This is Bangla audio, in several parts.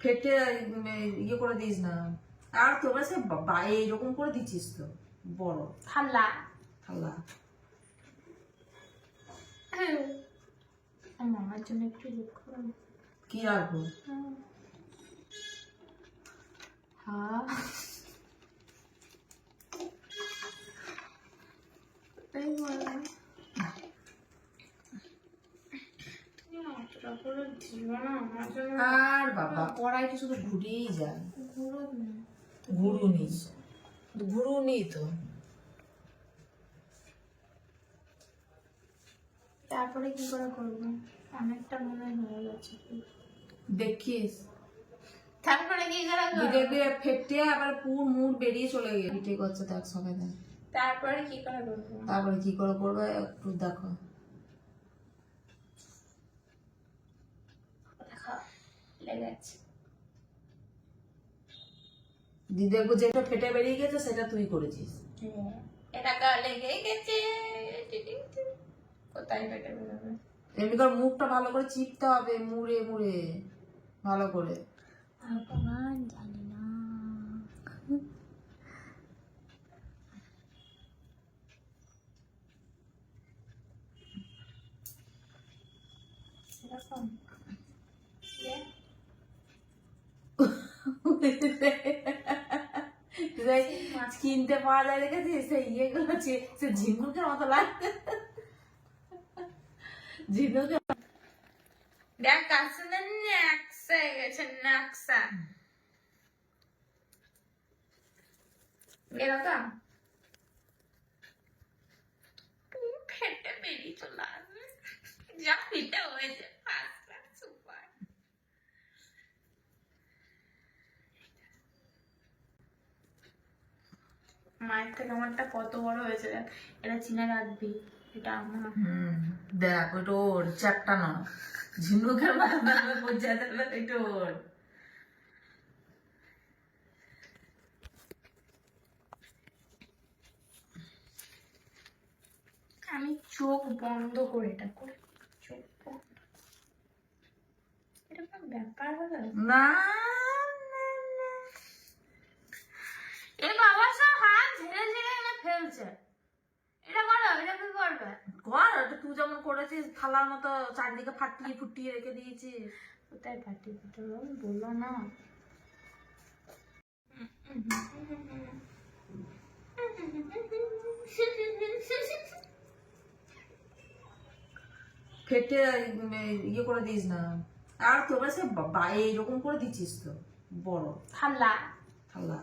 ফেটে উম, ইয়ে করে দিস না। আর তোমরা সে এইরকম করে দিচ্ছিস তো বড়। থালা। থালা। মামার জন্য একটু কি রাখব হ্যাঁ আর বাবা কড়াইটা শুধু যায়। ঘুরুনি। ঘুরুনি তো। তারপরে কি করে করব? অনেকটা মনে হয় গেছে। দেখিস। তারপরে কি করে। দেখবে ফেটে আবার পুর মুড় বেরিয়ে চলে গেছে পিঠে করছে তো একসঙ্গে দেয় তারপরে কি করে করব? তারপরে কি করে করবে একটু দেখো। যেটা ফেটে বেরিয়ে গেছে সেটা তুই করেছিস। হ্যাঁ, এটা লেগে গেছে। কোথায় বেরোবে? এমনি করে মুখটা ভালো করে চিপতে হবে মুড়ে মুড়ে ভালো করে। জানি না এরকম দিয়ে সেই কিনতে পাওয়া যায় দেখেছিস সেই ইয়েগুলো সে ঝিনুকের মতো লাগছে ঝিনুকের দেখ কাছে না হয়ে গেছে নাকসা এরকম ফেটে বেরিয়ে চলে আসবে যা ফিটে হয়েছে ফার্স্ট ক্লাস সুপার মায়ের থেকে আমারটা কত বড় হয়েছে দেখ। এটা চিনে রাখবি এটা আমার। দেখ ওটা ওর চারটা না। ঝিনুকের মতো বোঝা যাবে এটা ওর। আমি চোখ বন্ধ করে এটা করে। চোখ বন্ধ। এটা কোনো ব্যাপার হলো না এ বাবা সব হাত ঝেড়ে ঝেড়ে এনে ফেলছে এটা করো এটা কি করবে কর ওটা তুই যেমন করেছিস? থালার মতো চারদিকে ফাটিয়ে ফুটিয়ে রেখে দিয়েছিস। কোথায় পাটি ফুটো বলল না। ফেটে ইয়ে করে দিস না। আর তোমরা সে এইরকম করে দিচ্ছিস তো বড়। থালা। থালা।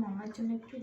মামার জন্য একটু